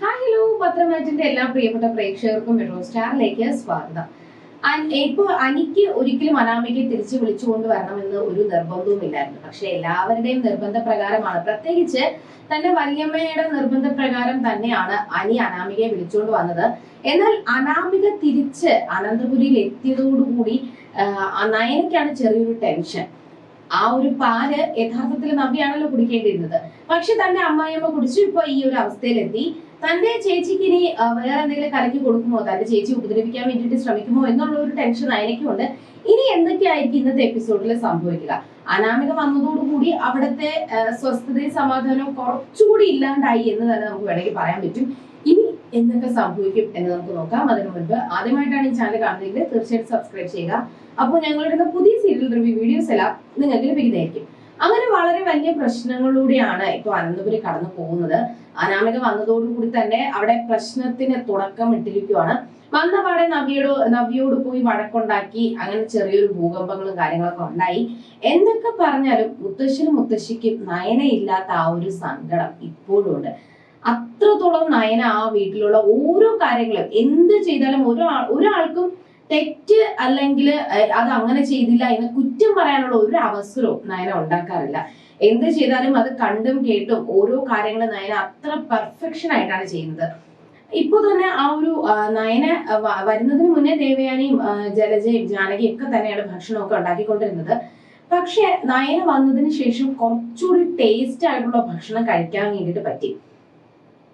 Hi hello പത്രമാറ്റിന്റെ എല്ലാ പ്രിയപ്പെട്ട പ്രേക്ഷകർക്കും മെട്രോ സ്റ്റാറിലേക്ക് സ്വാഗതം. അൻ- ഇപ്പോ അനിക്ക് ഒരിക്കലും അനാമിക്ക് തിരിച്ചു വിളിച്ചുകൊണ്ട് വരണമെന്ന് ഒരു നിർബന്ധവുമില്ലായിരുന്നു പക്ഷെ എല്ലാവരുടെയും നിർബന്ധ പ്രകാരമാണ് പ്രത്യേകിച്ച് തന്റെ വല്യമ്മയുടെ നിർബന്ധ പ്രകാരം തന്നെയാണ് അനി അനാമികയെ വിളിച്ചുകൊണ്ട് വന്നത്. എന്നാൽ അനാമിക തിരിച്ച് അനന്തപുരിയിൽ എത്തിയതോടുകൂടി നയനയ്ക്കാണ് ചെറിയൊരു ടെൻഷൻ. ആ ഒരു പാൽ യഥാർത്ഥത്തിൽ നവ്യാണല്ലോ കുടിക്കേണ്ടിയിരുന്നത്. പക്ഷെ തന്റെ അമ്മായിയമ്മ കുടിച്ചു. ഇപ്പൊ ഈ ഒരു അവസ്ഥയിലെത്തി. തന്റെ ചേച്ചിക്ക് ഇനി വേറെ എന്തെങ്കിലും കലക്കി കൊടുക്കുമോ? തന്റെ ചേച്ചി ഉപദ്രവിക്കാൻ വേണ്ടിയിട്ട് ശ്രമിക്കുമോ എന്നുള്ള ഒരു ടെൻഷൻ അയനക്കുണ്ട് ഇനി എന്തൊക്കെയായിരിക്കും ഇന്നത്തെ എപ്പിസോഡിൽ സംഭവിക്കുക? അനാമിക വന്നതോടുകൂടി അവിടുത്തെ സ്വസ്ഥതയും സമാധാനവും കുറച്ചുകൂടി ഇല്ലാണ്ടായി എന്ന് തന്നെ നമുക്ക് വേണമെങ്കിൽ പറയാൻ പറ്റും. ഇനി എന്തൊക്കെ സംഭവിക്കും എന്ന് നമുക്ക് നോക്കാം. അതിനു മുൻപ് ആദ്യമായിട്ടാണ് ഈ ചാനൽ കാണുന്നതെങ്കിൽ തീർച്ചയായിട്ടും സബ്സ്ക്രൈബ് ചെയ്യുക. അപ്പോൾ ഞങ്ങളുടെ പുതിയ സീരിയൽ റിവ്യൂ വീഡിയോസ് എല്ലാം നിങ്ങൾക്ക് ലഭിക്കുന്നതായിരിക്കും. അങ്ങനെ വളരെ വലിയ പ്രശ്നങ്ങളിലൂടെയാണ് ഇപ്പൊ അനന്തപുരി കടന്നു പോകുന്നത്. അനാമിക വന്നതോടുകൂടി തന്നെ അവിടെ പ്രശ്നത്തിന് തുടക്കം ഇട്ടിരിക്കുവാണ്. വന്ന പാടെ നവിയോട് നവ്യോട് പോയി വഴക്കുണ്ടാക്കി. അങ്ങനെ ചെറിയൊരു ഭൂകമ്പങ്ങളും കാര്യങ്ങളൊക്കെ ഉണ്ടായി. എന്തൊക്കെ പറഞ്ഞാലും മുത്തശ്ശനും മുത്തശ്ശിക്കും നയനയില്ലാത്ത ആ ഒരു സങ്കടം ഇപ്പോഴും ഉണ്ട്. അത്രത്തോളം നയന ആ വീട്ടിലുള്ള ഓരോ കാര്യങ്ങളും എന്ത് ചെയ്താലും ഒരാൾ ഒരാൾക്കും തെറ്റ് അല്ലെങ്കിൽ അത് അങ്ങനെ ചെയ്തില്ല എന്ന് കുറ്റം പറയാനുള്ള ഒരു അവസരവും നയന ഉണ്ടാക്കാറില്ല. എന്ത് ചെയ്താലും അത് കണ്ടും കേട്ടും ഓരോ കാര്യങ്ങളും നയന അത്ര പെർഫെക്ഷൻ ആയിട്ടാണ് ചെയ്യുന്നത്. ഇപ്പൊ തന്നെ ആ ഒരു നയന വരുന്നതിന് മുന്നേ ദേവയാനിയും ജലജയും ജാനകിയും ഒക്കെ തന്നെയാണ് ഭക്ഷണമൊക്കെ ഉണ്ടാക്കിക്കൊണ്ടിരുന്നത്. പക്ഷെ നയന വന്നതിന് ശേഷം കുറച്ചുകൂടി ടേസ്റ്റ് ആയിട്ടുള്ള ഭക്ഷണം കഴിക്കാൻ വേണ്ടിയിട്ട് പറ്റി.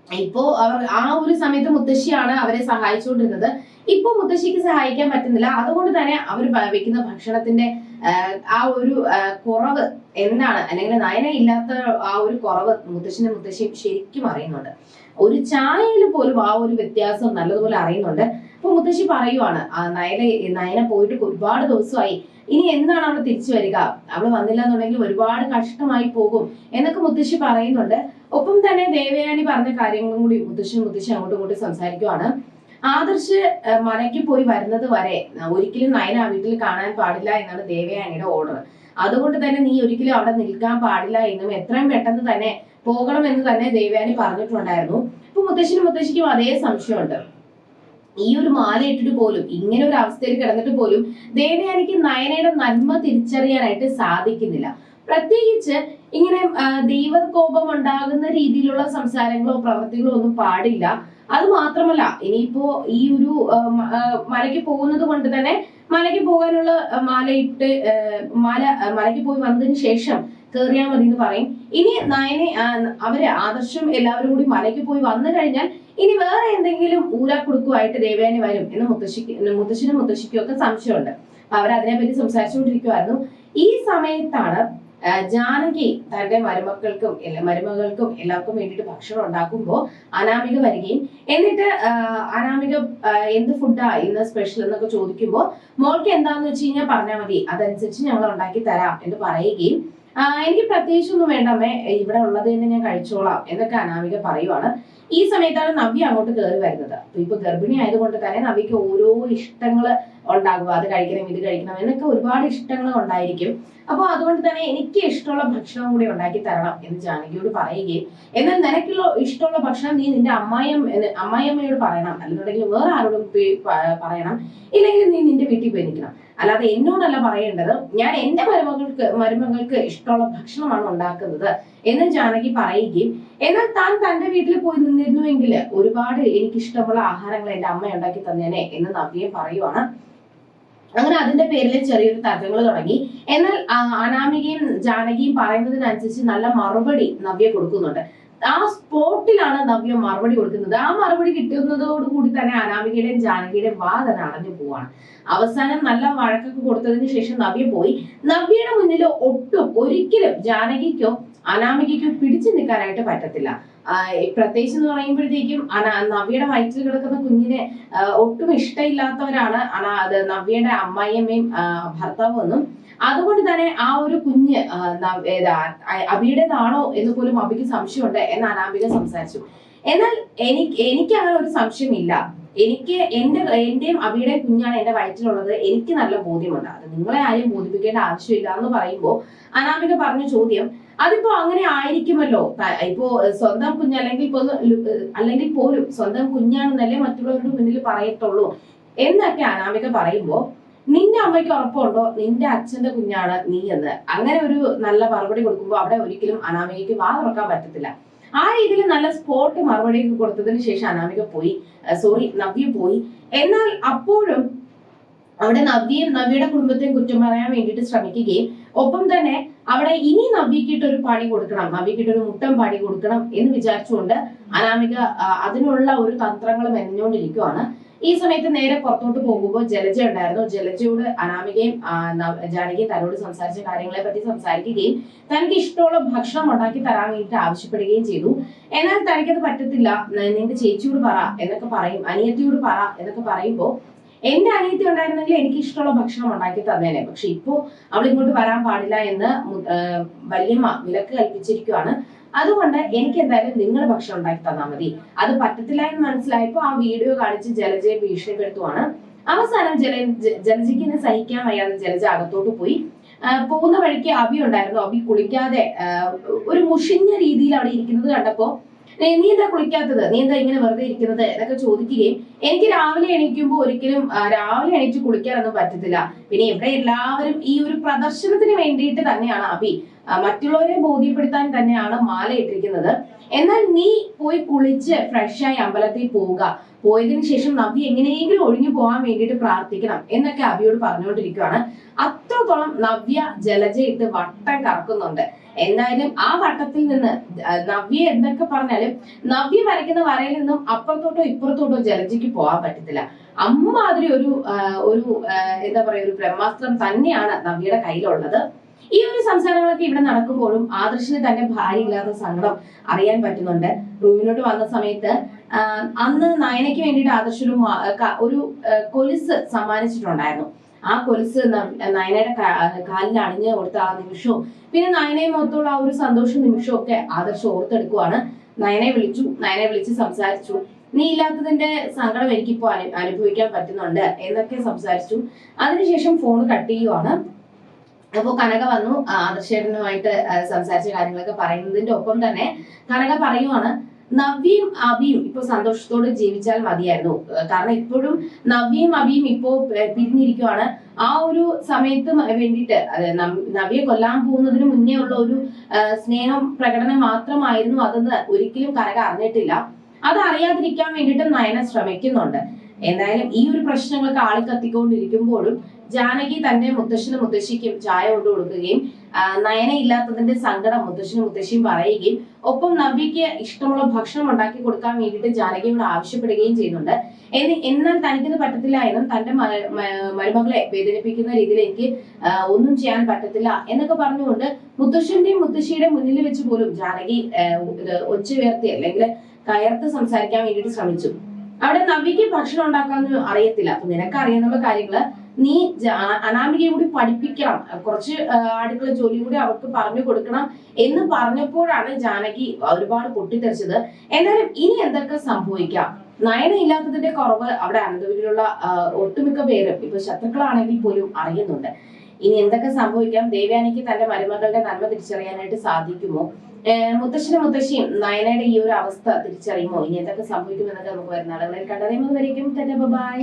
ഇപ്പോ അവർ ആ ഒരു സമയത്ത് മുത്തശ്ശിയാണ് അവരെ സഹായിച്ചുകൊണ്ടിരുന്നത്. ഇപ്പൊ മുത്തശ്ശിക്ക് സഹായിക്കാൻ പറ്റുന്നില്ല. അതുകൊണ്ട് തന്നെ അവർ വെക്കുന്ന ഭക്ഷണത്തിന്റെ ആ ഒരു കുറവ് എന്താണ്? അല്ലെങ്കിൽ നയന ഇല്ലാത്ത ആ ഒരു കുറവ് മുത്തശ്ശിന്റെ മുത്തശ്ശിയും ശരിക്കും അറിയുന്നുണ്ട്. ഒരു ചായയിൽ പോലും ആ ഒരു വ്യത്യാസം നല്ലതുപോലെ അറിയുന്നുണ്ട്. അപ്പൊ മുത്തശ്ശി പറയുവാണ് ആ നയന നയന പോയിട്ട് ഒരുപാട് ദിവസമായി. ഇനി എന്താണ് അവൾ തിരിച്ചു വരിക? അവൾ വന്നില്ല എന്നുണ്ടെങ്കിൽ ഒരുപാട് കഷ്ടമായി പോകും എന്നൊക്കെ മുത്തശ്ശി പറയുന്നുണ്ട്. ഒപ്പം തന്നെ ദേവയാനി പറഞ്ഞ കാര്യങ്ങളും കൂടി മുത്തശ്ശി മുത്തശ്ശി അങ്ങോട്ടും ഇങ്ങോട്ടും സംസാരിക്കുവാണ്. ആദർശ് മലയ്ക്ക് പോയി വരുന്നത് വരെ ഒരിക്കലും നയന ആ വീട്ടിൽ കാണാൻ പാടില്ല എന്നാണ് ദേവയാനിയുടെ ഓർഡർ അതുകൊണ്ട് തന്നെ നീ ഒരിക്കലും അവിടെ നിൽക്കാൻ പാടില്ല എന്നും എത്രയും പെട്ടെന്ന് തന്നെ പോകണം എന്ന് തന്നെ ദേവയാനി പറഞ്ഞിട്ടുണ്ടായിരുന്നു. ഇപ്പൊ മുത്തശ്ശിനും മുത്തശ്ശിക്കും അതേ സംശയമുണ്ട്. ഈ ഒരു മാല ഇട്ടിട്ട് പോലും ഇങ്ങനെ ഒരു അവസ്ഥയിൽ കിടന്നിട്ട് പോലും ദേവയാനിക്ക് നയനയുടെ നന്മ തിരിച്ചറിയാനായിട്ട് സാധിക്കുന്നില്ല. പ്രത്യേകിച്ച് ഇങ്ങനെ ദൈവകോപം ഉണ്ടാകുന്ന രീതിയിലുള്ള സംസാരങ്ങളോ പ്രവൃത്തികളോ ഒന്നും പാടില്ല. അത് മാത്രമല്ല ഇനിയിപ്പോ ഈ ഒരു മലയ്ക്ക് പോകുന്നത് കൊണ്ട് തന്നെ മലയ്ക്ക് പോകാനുള്ള മാലയിട്ട് മല മലയ്ക്ക് പോയി വന്നതിന് ശേഷം കേറിയാൽ മതി എന്ന് പറയും. ഇനി നയനെ അവരെ ആദർശം എല്ലാവരും കൂടി മലയ്ക്ക് പോയി വന്നു കഴിഞ്ഞാൽ ഇനി വേറെ എന്തെങ്കിലും ഊരാക്കുടുക്കുമായിട്ട് ദേവയാനി വരും എന്ന് മുത്തശ്ശിക്ക് മുത്തശ്ശിനും മുത്തശ്ശിക്കും ഒക്കെ സംശയമുണ്ട്. അവർ അതിനെപ്പറ്റി സംസാരിച്ചുകൊണ്ടിരിക്കുമായിരുന്നു ഈ സമയത്താണ് ജാനകി തന്റെ മരുമക്കൾക്കും മരുമകൾക്കും എല്ലാവർക്കും വേണ്ടിയിട്ട് ഭക്ഷണം ഉണ്ടാക്കുമ്പോൾ അനാമിക വരികയും എന്നിട്ട് അനാമിക എന്ത് ഫുഡാ ഇന്ന് സ്പെഷ്യൽ എന്നൊക്കെ ചോദിക്കുമ്പോൾ മോൾക്ക് എന്താന്ന് വെച്ച് കഴിഞ്ഞാൽ പറഞ്ഞാൽ മതി അതനുസരിച്ച് ഞങ്ങൾ ഉണ്ടാക്കി തരാം എന്ന് പറയുകയും എനിക്ക് പ്രത്യേകിച്ചൊന്നും വേണ്ടമ്മേ ഇവിടെ ഉള്ളത് തന്നെ ഞാൻ കഴിച്ചോളാം എന്നൊക്കെ അനാമിക പറയുവാണ്. ഈ സമയത്താണ് നവ്യ അങ്ങോട്ട് കയറി വരുന്നത്. ഇപ്പൊ ഗർഭിണി ആയതുകൊണ്ട് തന്നെ നവ്യക്ക് ഓരോ ഇഷ്ടങ്ങൾ ഉണ്ടാകുക അത് കഴിക്കണം ഇത് കഴിക്കണം എന്നൊക്കെ ഒരുപാട് ഇഷ്ടങ്ങൾ ഉണ്ടായിരിക്കും. അപ്പോൾ അതുകൊണ്ട് തന്നെ എനിക്ക് ഇഷ്ടമുള്ള ഭക്ഷണം കൂടി ഉണ്ടാക്കി തരണം എന്ന് ജാനകിയോട് പറയുകയും എന്നാൽ നിനക്കുള്ള ഇഷ്ടമുള്ള ഭക്ഷണം നീ നിന്റെ അമ്മായിയം അമ്മായിയമ്മയോട് പറയണം. അല്ലെന്നുണ്ടെങ്കിൽ വേറെ ആരോടും പറയണം. ഇല്ലെങ്കിൽ നീ നിന്റെ വീട്ടിൽ പോയി നിൽക്കണം. അല്ലാതെ എന്നോടല്ല പറയേണ്ടത്. ഞാൻ എന്റെ മരുമകൾക്ക് മരുമകൾക്ക് ഇഷ്ടമുള്ള ഭക്ഷണമാണ് ഉണ്ടാക്കുന്നത് എന്ന് ജാനകി പറയുകയും എന്നാൽ താൻ തന്റെ വീട്ടിൽ പോയി നിന്നിരുന്നുവെങ്കിൽ ഒരുപാട് എനിക്ക് ഇഷ്ടമുള്ള ആഹാരങ്ങൾ എന്റെ അമ്മ ഉണ്ടാക്കി തന്നേനെ എന്ന് നവ്യം പറയുവാണ്. അങ്ങനെ അതിന്റെ പേരിൽ ചെറിയൊരു തർക്കങ്ങൾ തുടങ്ങി. എന്നാൽ അനാമികയും ജാനകിയും പറയുന്നതിനനുസരിച്ച് നല്ല മറുപടി നവ്യ കൊടുക്കുന്നുണ്ട്. ആ സ്പോട്ടിലാണ് നവ്യ മറുപടി കൊടുക്കുന്നത്. ആ മറുപടി കിട്ടുന്നതോടുകൂടി തന്നെ അനാമികയുടെയും ജാനകിയുടെയും വാദന അടഞ്ഞു പോവാണ്. അവസാനം നല്ല വഴക്കൊക്കെ കൊടുത്തതിന് ശേഷം നവ്യ പോയി. നവ്യയുടെ മുന്നിൽ ഒട്ടും ഒരിക്കലും ജാനകിക്കോ അനാമികയ്ക്കോ പിടിച്ചു നിൽക്കാനായിട്ട് പറ്റത്തില്ല. പ്രത്യേകിച്ച് എന്ന് പറയുമ്പോഴത്തേക്കും നവ്യയുടെ വയറ്റിൽ കിടക്കുന്ന കുഞ്ഞിനെ ഒട്ടും ഇഷ്ടമില്ലാത്തവരാണ് നവ്യയുടെ അമ്മായിയമ്മയും ഭർത്താവും എന്നും അതുകൊണ്ട് തന്നെ ആ ഒരു കുഞ്ഞ് അബിയുടേതാണോ എന്ന് പോലും അബിക്ക് സംശയമുണ്ട് എന്ന് അനാമിക സംസാരിച്ചു. എന്നാൽ എനിക്ക് എനിക്ക് അങ്ങനെ ഒരു സംശയമില്ല. എനിക്ക് എന്റെ എന്റെയും അബിയുടെയും കുഞ്ഞാണ് എന്റെ വയറ്റിലുള്ളത്. എനിക്ക് നല്ല ബോധ്യമുണ്ട്. അത് നിങ്ങളെ ആരെയും ബോധിപ്പിക്കേണ്ട ആവശ്യമില്ല എന്ന് പറയുമ്പോൾ അനാമിക പറഞ്ഞ ചോദ്യം അതിപ്പോ അങ്ങനെ ആയിരിക്കുമല്ലോ? ഇപ്പോ സ്വന്തം കുഞ്ഞ് അല്ലെങ്കിൽ അല്ലെങ്കിൽ പോലും സ്വന്തം കുഞ്ഞാണെന്നല്ലേ മറ്റുള്ളവരുടെ മുന്നിൽ പറയത്തുള്ളൂ? എന്നൊക്കെ അനാമിക പറയുമ്പോ നിന്റെ അമ്മയ്ക്ക് ഉറപ്പുണ്ടോ? നിന്റെ അച്ഛന്റെ കുഞ്ഞാണ് നീ എന്ന്. അങ്ങനെ ഒരു നല്ല മറുപടി കൊടുക്കുമ്പോൾ അവിടെ ഒരിക്കലും അനാമികയ്ക്ക് വാ തുറക്കാൻ പറ്റത്തില്ല. ആ രീതിയിൽ നല്ല സ്പോട്ട് മറുപടി കൊടുത്തതിന് ശേഷം അനാമിക പോയി. സോറി നവ്യ പോയി. എന്നാൽ അപ്പോഴും അവിടെ നവ്യയും നവ്യയുടെ കുടുംബത്തെയും കുറ്റം പറയാൻ വേണ്ടിയിട്ട് ശ്രമിക്കുകയും ഒപ്പം തന്നെ അവിടെ ഇനി നവ്യക്കിട്ട് ഒരു പണി കൊടുക്കണം നവ്യക്കിട്ട് ഒരു മുട്ടം പണി കൊടുക്കണം എന്ന് വിചാരിച്ചുകൊണ്ട് അനാമിക അതിനുള്ള ഒരു തന്ത്രങ്ങൾ മെനഞ്ഞുകൊണ്ടിരിക്കുവാണ് ഈ സമയത്ത് നേരെ പുറത്തോട്ട് പോകുമ്പോൾ ജലജ ഉണ്ടായിരുന്നു. ജലജയോട് അനാമികയും ജാനകിയും തന്നോട് സംസാരിച്ച കാര്യങ്ങളെ പറ്റി സംസാരിക്കുകയും തനിക്ക് ഇഷ്ടമുള്ള ഭക്ഷണം ഉണ്ടാക്കി തരാൻ വേണ്ടിയിട്ട് ആവശ്യപ്പെടുകയും ചെയ്തു. എന്നാൽ തനിക്കത് പറ്റത്തില്ല. നിന്റെ ചേച്ചിയോട് പറ എന്നൊക്കെ പറയും. അനിയത്തിയോട് പറ എന്നൊക്കെ പറയുമ്പോൾ എന്റെ അനിയത്തി ഉണ്ടായിരുന്നെങ്കിൽ എനിക്ക് ഇഷ്ടമുള്ള ഭക്ഷണം ഉണ്ടാക്കി തന്നേനെ. പക്ഷെ ഇപ്പോ അവൾ ഇങ്ങോട്ട് വരാൻ പാടില്ല എന്ന് വല്യമ്മ വിലക്ക് കൽപ്പിച്ചിരിക്കുവാണ്. അതുകൊണ്ട് എനിക്ക് എന്തായാലും നിങ്ങൾ ഭക്ഷണം ഉണ്ടാക്കി തന്നാൽ മതി. അത് പറ്റത്തില്ല എന്ന് മനസ്സിലായപ്പോ ആ വീഡിയോ കാണിച്ച് ജലജയെ ഭീഷണിപ്പെടുത്തുവാണ്. അവസാനം ജല ജലജയ്ക്ക് സഹിക്കാൻ വയ്യാതെ ജലജ അകത്തോട്ട് പോയി. പോകുന്ന വഴിക്ക് അബി ഉണ്ടായിരുന്നു. അബി കുളിക്കാതെ ഒരു മുഷിഞ്ഞ രീതിയിൽ അവിടെ ഇരിക്കുന്നത് കണ്ടപ്പോ നീ എന്താ കുളിക്കാത്തത്? നീ എന്താ ഇങ്ങനെ വെറുതെ ഇരിക്കുന്നത്? എന്നൊക്കെ ചോദിക്കുകയും എനിക്ക് രാവിലെ എണീക്കുമ്പോൾ ഒരിക്കലും രാവിലെ എണീറ്റ് കുളിക്കാനൊന്നും പറ്റത്തില്ല. പിന്നെ ഇവിടെ എല്ലാവരും ഈ ഒരു പ്രദർശനത്തിന് വേണ്ടിയിട്ട് തന്നെയാണ് അബി മറ്റുള്ളവരെ ബോധ്യപ്പെടുത്താൻ തന്നെയാണ് മാല ഇട്ടിരിക്കുന്നത്. എന്നാൽ നീ പോയി കുളിച്ച് ഫ്രഷായി അമ്പലത്തിൽ പോവുക. പോയതിനു ശേഷം നബി എങ്ങനെയെങ്കിലും ഒഴിഞ്ഞു പോകാൻ വേണ്ടിയിട്ട് പ്രാർത്ഥിക്കണം എന്നൊക്കെ അബിയോട് പറഞ്ഞുകൊണ്ടിരിക്കുകയാണ് അത്രത്തോളം നവ്യ ജലജയിട്ട് വട്ടം കറക്കുന്നുണ്ട്. എന്തായാലും ആ വട്ടത്തിൽ നിന്ന് നവ്യ എന്തൊക്കെ പറഞ്ഞാലും നവ്യ വരയ്ക്കുന്ന വരയിൽ നിന്നും അപ്പുറത്തോട്ടോ ഇപ്പുറത്തോട്ടോ ജലജയ്ക്ക് പോകാൻ പറ്റത്തില്ല. അമ്മാതിരി ഒരു ഒരു എന്താ പറയാ ഒരു ബ്രഹ്മാസ്ത്രം തന്നെയാണ് നവ്യയുടെ കയ്യിലുള്ളത്. ഈ ഒരു സംസാരങ്ങളൊക്കെ ഇവിടെ നടക്കുമ്പോഴും ആദർശിന് തന്റെ ഭാര്യ ഇല്ലാത്ത സങ്കടം അറിയാൻ പറ്റുന്നുണ്ട്. റൂമിലോട്ട് വന്ന സമയത്ത് അന്ന് നയനയ്ക്ക് വേണ്ടിയിട്ട് ആദർശ് ഒരു കൊലുസ് സമ്മാനിച്ചിട്ടുണ്ടായിരുന്നു. ആ കൊലുസ് നയനയുടെ കാലിൽ അണിഞ്ഞ് കൊടുത്ത ആ നിമിഷവും പിന്നെ നയനയും മൊത്തമുള്ള ആ ഒരു സന്തോഷ നിമിഷവും ഒക്കെ ആദർശ് ഓർത്തെടുക്കുവാണ്. നയനെ വിളിച്ചു നയനെ വിളിച്ച് സംസാരിച്ചു. നീ ഇല്ലാത്തതിന്റെ സങ്കടം എനിക്കിപ്പോ അനു- അനുഭവിക്കാൻ പറ്റുന്നുണ്ട് എന്നൊക്കെ സംസാരിച്ചു. അതിനുശേഷം ഫോൺ കട്ട് ചെയ്യുവാണ്. അപ്പോ കനക വന്നു ആദർശേടനുമായിട്ട് സംസാരിച്ച കാര്യങ്ങളൊക്കെ പറയുന്നതിന്റെ ഒപ്പം തന്നെ കനക പറയുവാണ് നവ്യയും അബിയും ഇപ്പൊ സന്തോഷത്തോടെ ജീവിച്ചാൽ മതിയായിരുന്നു. കാരണം ഇപ്പോഴും നവ്യയും അബിയും ഇപ്പോ പിരിഞ്ഞിരിക്കുവാണ്. ആ ഒരു സമയത്ത് വേണ്ടിയിട്ട് നവ്യെ കൊല്ലാൻ പോകുന്നതിന് മുന്നേ ഉള്ള ഒരു സ്നേഹം പ്രകടനം മാത്രമായിരുന്നു അതെന്ന് ഒരിക്കലും കനക അറിഞ്ഞിട്ടില്ല. അത് അറിയാതിരിക്കാൻ വേണ്ടിയിട്ട് നയന ശ്രമിക്കുന്നുണ്ട്. എന്തായാലും ഈ ഒരു പ്രശ്നങ്ങളൊക്കെ ആളി കത്തിക്കൊണ്ടിരിക്കുമ്പോഴും ജാനകി തന്റെ മുത്തശ്ശനും മുത്തശ്ശിക്കും ചായ കൊണ്ടു കൊടുക്കുകയും ആ, നയന ഇല്ലാത്തതിന്റെ സങ്കടം മുത്തശ്ശനും മുത്തശ്ശിയും പറയുകയും ഒപ്പം നവ്യയ്ക്ക് ഇഷ്ടമുള്ള ഭക്ഷണം ഉണ്ടാക്കി കൊടുക്കാൻ വേണ്ടിയിട്ട് ജാനകിയോട് ആവശ്യപ്പെടുകയും ചെയ്യുന്നുണ്ട്. എനി എന്നാൽ തനിക്കിത് പറ്റത്തില്ല എന്നും തന്റെ മരുമകളെ വേദനിപ്പിക്കുന്ന രീതിയിൽ എനിക്ക് ഒന്നും ചെയ്യാൻ പറ്റത്തില്ല എന്നൊക്കെ പറഞ്ഞുകൊണ്ട് മുത്തശ്ശന്റെയും മുത്തശ്ശിയുടെ മുന്നിൽ വെച്ച് പോലും ജാനകി ഒച്ച ഉയർത്തി അല്ലെങ്കിൽ കയർത്ത് സംസാരിക്കാൻ വേണ്ടിയിട്ട് ശ്രമിച്ചു. അവിടെ നവ്യക്ക് ഭക്ഷണം ഉണ്ടാക്കാൻ അറിയത്തില്ല. അപ്പൊ നിനക്ക് അറിയാനുള്ള കാര്യങ്ങൾ നീ അനാമികയെ കൂടി പഠിപ്പിക്കണം. കുറച്ച് ആടുകളെ ജോലി കൂടി അവർക്ക് പറഞ്ഞു കൊടുക്കണം എന്ന് പറഞ്ഞപ്പോഴാണ് ജാനകി ഒരുപാട് പൊട്ടിത്തെറിച്ചത്. എന്നാലും ഇനി എന്തൊക്കെ സംഭവിക്കാം? നയന ഇല്ലാത്തതിന്റെ കുറവ് അവിടെ അനന്തപുരിയിലുള്ള ഒട്ടുമിക്ക പേരും ഇപ്പൊ ശത്രുക്കളാണെങ്കിൽ പോലും അറിയുന്നുണ്ട്. ഇനി എന്തൊക്കെ സംഭവിക്കാം? ദേവ്യാനിക്ക് തന്റെ മരുമകളുടെ നന്മ തിരിച്ചറിയാനായിട്ട് സാധിക്കുമോ? മുത്തശ്ശനും മുത്തശ്ശിയും നയനയുടെ ഈ ഒരു അവസ്ഥ തിരിച്ചറിയുമോ? ഇനി എന്തൊക്കെ സംഭവിക്കുമെന്നൊക്കെ നമുക്ക് വരുന്ന ആളുകളിൽ കണ്ടറിയുമ്പോൾ വരയ്ക്കും ബൈ.